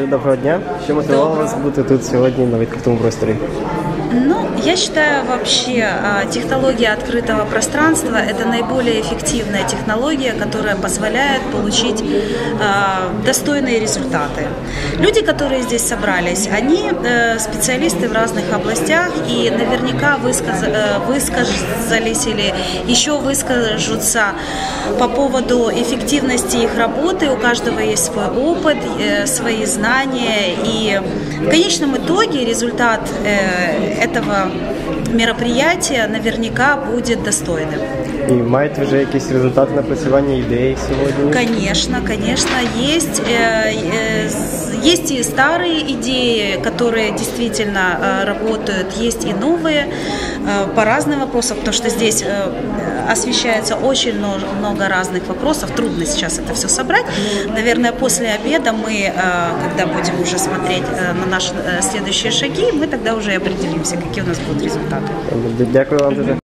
Отже, доброго дня. Що мотивувало вас бути тут сьогодні на відкритому просторі? Ну, я считаю вообще а, технология открытого пространства это наиболее эффективная технология, которая позволяет получить а, достойные результаты. Люди, которые здесь собрались, они э, специалисты в разных областях и наверняка высказ, э, высказались или еще выскажутся по поводу эффективности их работы. У каждого есть свой опыт, э, свои знания и в конечном итоге результат э, этого мероприятия наверняка будет достойным. І маєте вже якісь результати напрацювання ідей сьогодні? Конечно, конечно, есть. э, э, с- Есть и старые идеи, которые действительно э, работают, есть и новые э, по разным вопросам, потому что здесь э, освещается очень много, разных вопросов. Трудно сейчас это все собрать. Наверное, после обеда мы, э, когда будем уже смотреть э, на наши э, следующие шаги, мы тогда уже определимся, какие у нас будут результаты. Дякую вам дуже.